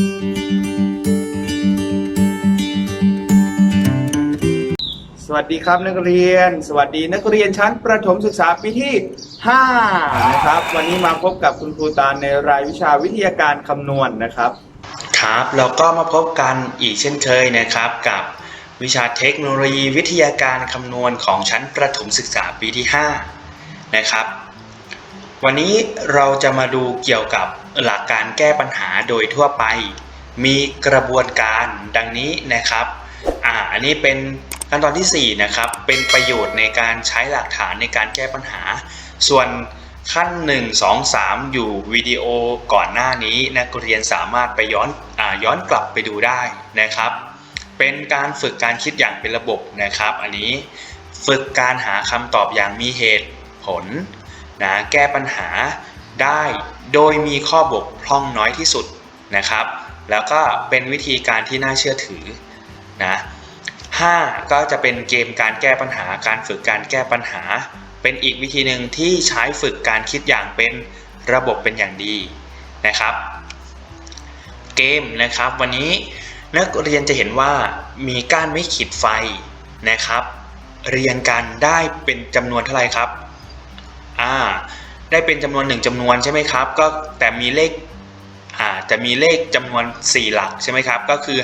สวัสดีครับนักเรียน สวัสดีนักเรียนชั้นประถมศึกษาปีที่ 5 นะครับ วันนี้มาพบกับคุณครูตาลในรายวิชาวิทยาการคำนวณนะครับ ครับเราก็มาพบกันอีกเช่นเคยนะครับกับวิชาเทคโนโลยีวิทยาการคำนวณของชั้นประถมศึกษาปีที่ 5 นะครับ วันนี้เราจะมาดูเกี่ยวกับหลักการแก้ปัญหาโดยทั่วไป มีกระบวนการดังนี้นะครับอ่าอันนี้เป็นขั้นตอนทีสี่ 4 นะครับ เป็นประโยชน์ในการใช้หลักฐานในการแก้ปัญหา ส่วนขั้น 1 2 3 อยู่วิดีโอก่อนหน้านี้นักเรียนสามารถไปย้อนอาย้อนกลับไปดูได้นะครับ เป็นการฝึกการคิดอย่างเป็นระบบนะครับ อันนี้ฝึกการหาคำตอบอย่างมีเหตุผล นะแก้ปัญหาได้โดยมีข้อบกพร่องน้อยที่สุดนะครับ แล้วก็เป็นวิธีการที่น่าเชื่อถือนะ5ก็จะเป็นเกมการแก้ปัญหาการฝึกการแก้ปัญหา เป็นอีกวิธีหนึ่งที่ใช้ฝึกการคิดอย่างเป็นระบบเป็นอย่างดีนะครับ เกมนะครับวันนี้นักเรียนจะเห็นว่ามีก้านไม่ขีดไฟนะครับ เรียงกันได้เป็นจำนวนเท่าไหร่ครับ อ่า ได้เป็นจำนวนหนึ่งจำนวนใช่ไหมครับ ก็แต่มีเลขอ่าจะมีเลขจำนวน 4 หลักใช่ไหมครับ ก็คือ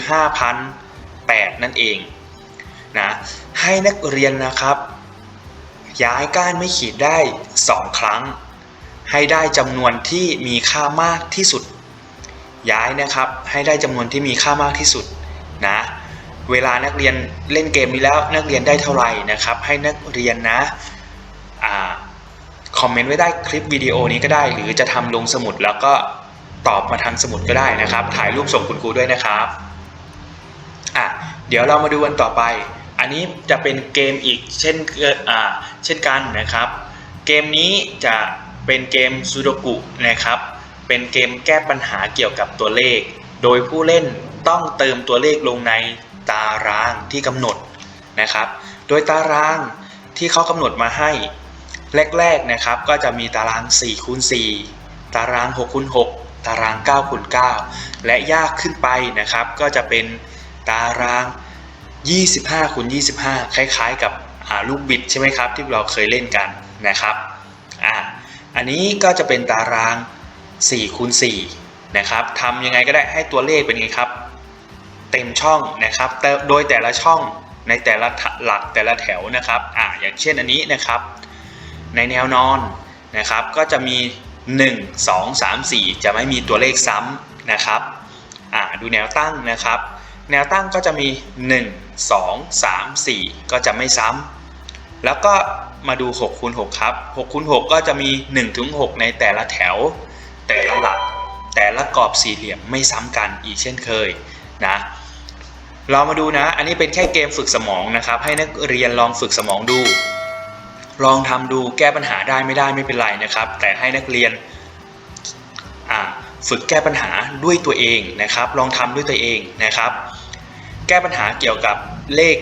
5,008 นั่นเองนะให้นักเรียนนะครับ ย้ายก้านไม่ขีดได้ 2 ครั้ง ให้ได้จำนวนที่มีค่ามากที่สุด ย้ายนะครับให้ได้จำนวนที่มีค่ามากที่สุดนะเวลานักเรียนเล่นเกมนี้แล้วนักเรียนได้เท่าไหร่นะครับ ให้นักเรียนนะ อมเมนต์ไว้ได้คลิปวิดีโอนี้ก็ได้ หรือจะทำลงสมุดแล้วก็ตอบมาทางสมุดก็ได้นะครับ ถ่ายรูปส่งคุณครูด้วยนะครับอะเดี๋ยวเรามาดูกันต่อไป อันนี้จะเป็นเกมอีกเช่นเอ่ออ่าเช่นกันนะครับ เกมนี้จะเป็นเกมซูโดกุนะครับ เป็นเกมแก้ปัญหาเกี่ยวกับตัวเลข โดยผู้เล่นต้องเติมตัวเลขลงในตารางที่กำหนดนะครับ โดยตารางที่เขากำหนดมาให้ แรกๆนะครับก็จะมีตาราง4คูณ4ตาราง6คูณ6ตาราง9คูณ9และยากขึ้นไปนะครับก็จะเป็นตาราง 25คูณ25 คล้ายๆ กับลูกบิดใช่ไหมครับที่เราเคยเล่นกันนะครับอ่าอันนี้ก็จะเป็นตาราง4คูณ4นะครับทำยังไงก็ได้ให้ตัวเลขเป็นไงครับ เต็มช่องนะครับแต่โดยแต่ละช่องในแต่ละหลักแต่ละแถวนะครับอ่าอย่างเช่นอันนี้นะครับ ในแนวนอนนะครับก็จะมี 1 2 3 4 จะไม่มีตัวเลขซ้ำนะครับอ่าดูแนวตั้งนะครับ แนวตั้งก็จะมี 1 2 3 4 ก็จะไม่ซ้ำแล้วก็มาดู6คูณ6ครับ6คูณ6ก็จะมี1ถึง6ในแต่ละแถว แต่ละหลัก แต่ละกรอบสี่เหลี่ยมไม่ซ้ำกันอีกเช่นเคยนะเรามาดูนะ อันนี้เป็นแค่เกมฝึกสมองนะครับ ให้นักเรียนลองฝึกสมองดู ลองทำดูแก้ปัญหาได้ไม่ได้ไม่เป็นไรนะครับ แต่ให้นักเรียนฝึกแก้ปัญหาด้วยตัวเองนะครับ ลองทำด้วยตัวเองนะครับ แก้ปัญหาเกี่ยวกับเลข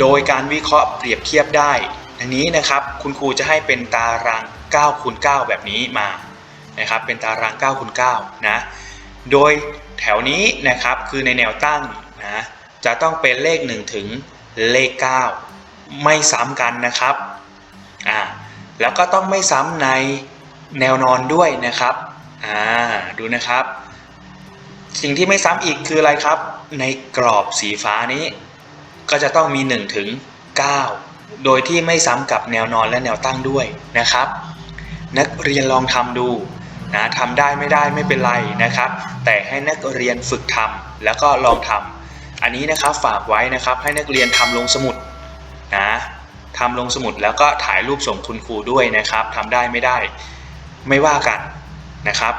โดยการวิเคราะห์เปรียบเทียบได้ดังนี้นะครับคุณครูจะให้เป็นตาราง9คูณ9แบบนี้มานะครับ เป็นตาราง9คูณ9นะโดยแถวนี้นะครับคือในแนวตั้งนะจะต้องเป็นเลข 1 ถึงเลข 9 ไม่ซ้ำกันนะครับ แล้วก็ต้องไม่ซ้ำในแนวนอนด้วยนะครับอ่าดูนะครับ สิ่งที่ไม่ซ้ำอีกคืออะไรครับ ในกรอบสีฟ้านี้ ก็จะต้องมี1ถึง9โดยที่ไม่ซ้ำกับแนวนอนและแนวตั้งด้วยนะครับ นักเรียนลองทำดูนะทำได้ไม่ได้ไม่เป็นไรนะครับ แต่ให้นักเรียนฝึกทำแล้วก็ลองทำอันนี้นะครับฝากไว้นะครับให้นักเรียนทำลงสมุดนะ ทำลงสมุดแล้วก็ถ่ายรูปส่งคุณครูด้วยนะครับทำได้ไม่ได้ไม่ว่ากันนะครับ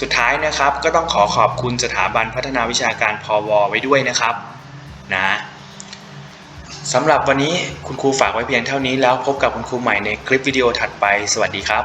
สุดท้ายนะครับก็ต้องขอขอบคุณสถาบันพัฒนาวิชาการพวไว้ด้วยนะครับนะสำหรับวันนี้คุณครูฝากไว้เพียงเท่านี้แล้วพบกับคุณครูใหม่ในคลิปวิดีโอถัดไป สวัสดีครับ